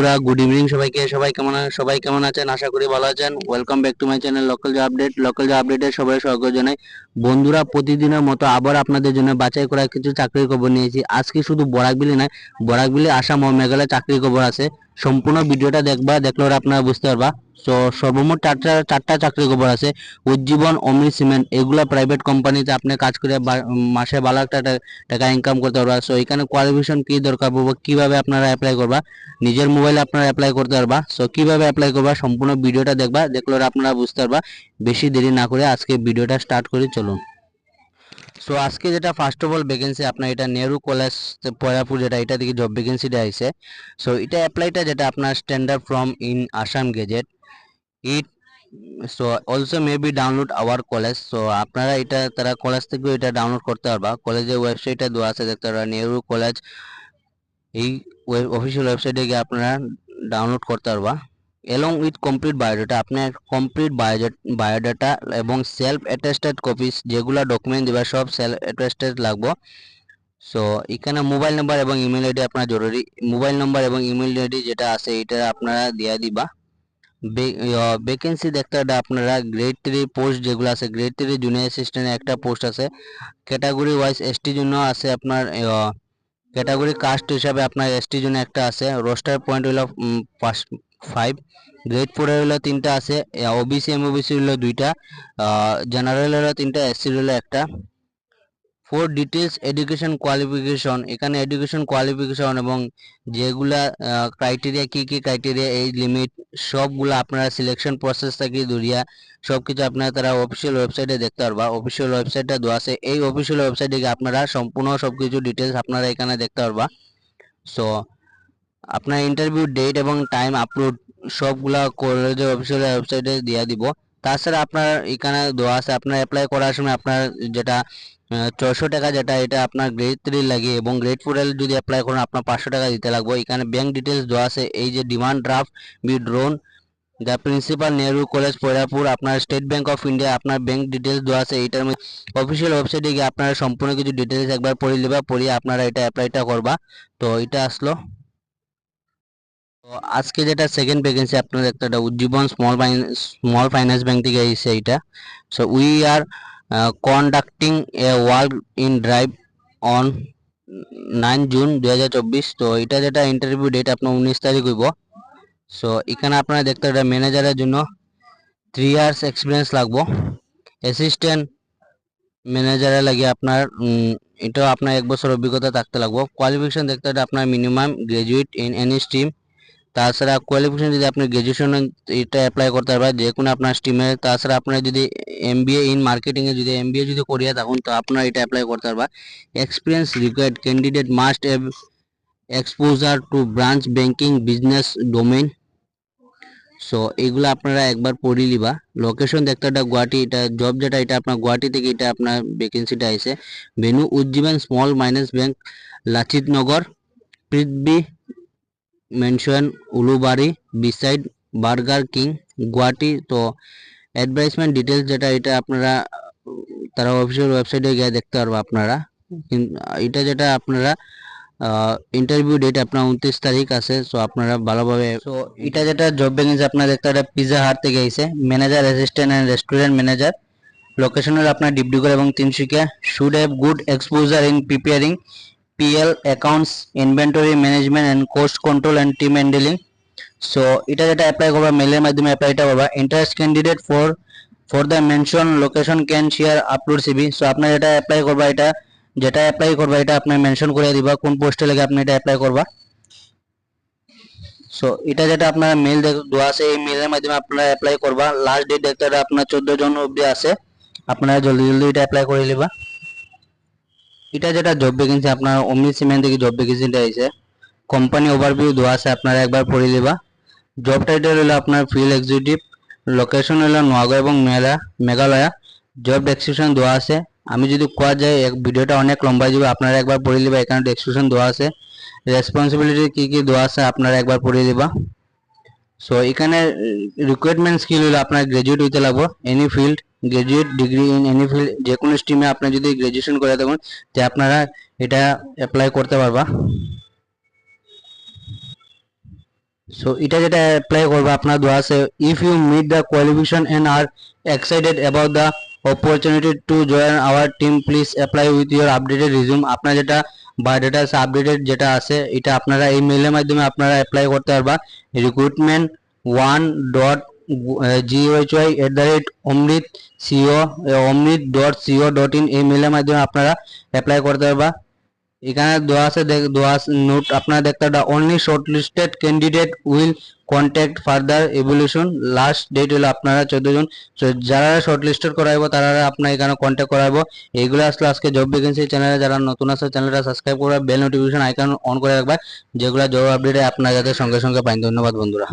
বন্ধুরা good evening সবাইকে। সবাই কেমন সবাই কেমন আছেন? আশা করি ভালো আছেন। Welcome back to my channel local job update local job আপডেটে সবাই স্বাগত জানাই। বন্ধুরা, প্রতিদিনের মতো আবার আপনাদের জন্য বাছাই করা কিছু চাকরির খবর নিয়েছি আজকে শুধু বরাকবিলি নয় বরাকবিলি আসাম ও মেঘালয় চাকরির খবর আছে। সম্পূর্ণ ভিডিওটা দেখবা, দেখলে আপনারা বুঝতে পারবা। তো সর্বমোট চারটা চারটা চাকরির খবর আছে। উজ্জীবন, অমৃত সিমেন্ট, এগুলা প্রাইভেট কোম্পানিতে আপনি কাজ করে মাসে ভালো একটা টাকা ইনকাম করতে পারবা। সো এখানে কোয়ালিফিকেশন কি দরকার পড়বে? কীভাবে আপনারা অ্যাপ্লাই করবা? নিজের মোবাইলে আপনারা অ্যাপ্লাই করতে পারবা। সো কীভাবে অ্যাপ্লাই করবা? সম্পূর্ণ ভিডিওটা দেখবা। দেখলে আপনারা বুঝতে পারবা। বেশি দেরি না করে আজকে ভিডিওটা স্টার্ট করি, চলুন। সো আজকে যেটা ফার্স্ট অফ অল ভ্যাকেন্সি আপনার এটা নেহরু কলেজ পয়াপুর যেটা, এটা থেকে জব ভ্যাকেন্সিটা আইছে। সো এটা অ্যাপ্লাইটা যেটা আপনার standard from in Assam gazette it so also may be download our college so আপনারা এটা, তারা কলেজ থেকেও এটা ডাউনলোড করতে পারবা। কলেজের ওয়েবসাইটে দেওয়া আছে দেখতে পারবা নেহরু কলেজ এই অফিসিয়াল ওয়েবসাইটে গিয়ে আপনারা ডাউনলোড করতে পারবা। এলং উইথ কমপ্লিট বায়োডাটা আপনার কমপ্লিট বায়োডাটা এবং সেলফ অ্যাটেস্টেড কপিস যেগুলা ডকুমেন্ট দিবা, সব সেলফ অ্যাটেস্টেড লাগবো। সো এখানে মোবাইল নাম্বার এবং ইমেল আইডি আপনার জরুরি। মোবাইল নাম্বার এবং ইমেল আইডি যেটা আছে এটা আপনারা দিয়ে দিবা। ভ্যাকেন্সি দেখতে হবে আপনারা গ্রেড থ্রি পোস্ট যেগুলো আছে গ্রেড থ্রি জুনিয়র অ্যাসিস্ট্যান্ট একটা পোস্ট আছে। ক্যাটাগরি ওয়াইজ এসটি জন্য আছে আপনার ক্যাটাগরি কাস্ট হিসাবে আপনার এসটি জন্য একটা আছে। রোস্টার পয়েন্ট হলো ফাইভ গ্রেড ফোরে হলো তিনটা আছে। ওবিসি এম ওবিসি হলো দুইটা জেনারেল হলো তিনটা এসসি হলো একটা। ফর ডিটেলস এডুকেশন কোয়ালিফিকেশন এখানে এডুকেশন কোয়ালিফিকেশন এবং যেগুলা ক্রাইটেরিয়া কি কি ক্রাইটেরিয়া এই লিমিট সবগুলো আপনারা সিলেকশন প্রসেস থেকে দূরিয়া সব কিছু আপনারা তারা অফিসিয়াল ওয়েবসাইটে দেখতে পারবা। অফিসিয়াল ওয়েবসাইটটা দেওয়া আছে। এই অফিসিয়াল ওয়েবসাইটে আপনারা সম্পূর্ণ সব কিছু ডিটেলস আপনারা এখানে দেখতে পারবা। সো আপনার ইন্টারভিউ ডেট এবং টাইম আপলোড সবগুলা কলেজের অফিসিয়াল ওয়েবসাইটে দিয়ে দিব। তাছাড়া আপনার এখানে দেওয়া আছে, আপনার অ্যাপ্লাই করার সময় আপনার যেটা ছশো টাকা যেটা, এটা আপনার গ্রেড থ্রি লাগে এবং গ্রেড ফোর যদি অ্যাপ্লাই করেন, আপনার পাঁচশো টাকা দিতে লাগবে। এখানে ব্যাংক ডিটেলস দেওয়া আছে। এই যে demand draft be drawn the principal Nehru college Pairapur আপনার স্টেট ব্যাংক অফ ইন্ডিয়া আপনার ব্যাংক ডিটেলস দেওয়া আছে। এইটার মধ্যে অফিসিয়াল ওয়েবসাইটে গিয়ে আপনারা সম্পূর্ণ কিছু ডিটেলস একবার পড়ে নেবা পড়িয়ে আপনারা এটা অ্যাপ্লাইটা করবা। তো এটা আসলো। তো আজকে যেটা সেকেন্ড ভ্যাকেন্সি আপনার একটা Ujjivan small finance small finance bank থেকে এসেছে এইটা। So we are conducting a world in drive on nine June দুই হাজার চব্বিশ। তো এটা যেটা ইন্টারভিউ ডেট আপনার উনিশ তারিখ হইব। সো এখানে আপনারা দেখতে এটা ম্যানেজারের জন্য থ্রি ইয়ার্স এক্সপিরিয়েন্স লাগবো। অ্যাসিস্ট্যান্ট ম্যানেজারে লাগে আপনার এটাও আপনার এক বছর অভিজ্ঞতা থাকতে লাগবো। কোয়ালিফিকেশন দেখতে হবে আপনার minimum graduate in any stream তাছাড়া কোয়ালিফিকেশন যদি আপনি গ্রাজুয়েশন এটা অ্যাপ্লাই করতে পারবেন যে কোনো আপনার স্ট্রিমে তাছাড়া আপনার যদি এমবিএ ইন মার্কেটিংয়ে যদি এমবিএ যদি করিয়া থাকুন, তো আপনার এটা অ্যাপ্লাই করতে পারবা। Experience required candidate must have exposure to branch banking business domain so এগুলো আপনারা একবার পড়ে লিবা লোকেশন দেখতে এটা গুয়াহাটি, এটা জব যেটা, এটা আপনার গুয়াহাটি থেকে এটা আপনার ভ্যাকেন্সিটা আছে venue Ujjivan small minus bank Lachit Nagar Prithvi mansion Ulubari beside Burger King Guwahati তো অ্যাডভার্টাইজমেন্ট ডিটেলস যেটা, এটা আপনারা, তারা অফিসিয়াল ওয়েবসাইটে গিয়ে দেখতে পারব আপনারা। এটা যেটা আপনারা ইন্টারভিউ ডেট আপনার উনত্রিশ তারিখ আছে সো আপনারা ভালোভাবে সো এটা যেটা জব ভ্যাকেন্সি আপনারা দেখতে পারেন পিজা হাট থেকে আইছে manager assistant and restaurant manager location হলো আপনার ডিব্রুগড় এবং Tinsukia should have good exposure in preparing PL accounts inventory management and cost control and team handling so এটা যেটা অ্যাপ্লাই করবা মেলের মাধ্যমে অ্যাপ্লাইটা করবা interest candidate for for the mention location can share upload CV so আপনার এটা apply করবা, এটা, যেটা অ্যাপ্লাই করবা, এটা আপনার মেনশন করে দিবা, কোন পোস্টে লাগে আপনি এটা অ্যাপ্লাই করবা। সো এটা যেটা আপনার মেল দেওয়া আছে, এই মেলের মাধ্যমে আপনারা অ্যাপ্লাই করবা। লাস্ট ডেট দেখতে আপনার চোদ্দ জন অবধি আছে। আপনারা জলদি জলদি এটা অ্যাপ্লাই করে নিবা। এটা যেটা জব ভ্যাকেন্সি আপনার অমৃত সিমেন্ট থেকে জব ভ্যাকেন্সিটা আছে কোম্পানি ওভারভিউ দেওয়া আছে, আপনারা একবার পড়ে নিবা। জব টাইটেল হলো আপনার ফিল্ড এক্সিকিউটিভ লোকেশন হলো নোয়াগা এবং মেলা, মেঘালয়া। জব ডেসক্রিপশন দেওয়া আছে। আমি যদি কোয়া যায়, এক ভিডিওটা অনেক লম্বা যাবে, আপনারা একবার পড়ে নিবা, এখানে ডেসক্রিপশন দেওয়া আছে। রেসপন্সিবিলিটি কি কি দেওয়া আছে, আপনারা একবার পড়ে দিবা সো এখানে রিকোয়ারমেন্ট স্কিল হলো আপনার গ্রাজুয়েট হইতে লাগবে any field graduate degree in any field যে কোনো স্ট্রিমে আপনি যদি গ্রাজুয়েশন করে থাকুন যে আপনারা এটা অ্যাপ্লাই করতে পারবা। সো এটা যেটা অ্যাপ্লাই করবে আপনার দেওয়া আছে if you meet the qualification and are excited about the opportunity to join our team please apply with your updated resume আপনার যেটা বায়োডাটা আছে আপডেটেড যেটা আছে, এটা আপনারা এই মেলের মাধ্যমে আপনারা অ্যাপ্লাই করতে পারবা। Recruitment one dot GOHY at the rate Amrit CO Amrit dot CO dot in এই মেলের মাধ্যমে আপনারা অ্যাপ্লাই করতে পারবা। এখানে দেওয়া আছে দেওয়া নোট আপনারা দেখতে পারবেন only short listed candidate will contact further evaluation last date হলো আপনারা চোদ্দ জন যারা শর্ট লিস্টেড করাইবো, তারা আপনার এখানে কন্ট্যাক্ট করাবো এইগুলো আসলে আজকে জব ভ্যাকেন্সি চ্যানেলে যারা নতুন আছে চ্যানেলটা সাবস্ক্রাইব করবে বেল নোটিফিকেশন আইকন অন করে রাখবে, যেগুলো জব আপডেটে আপনার যাতে সঙ্গে সঙ্গে পাইন। ধন্যবাদ বন্ধুরা।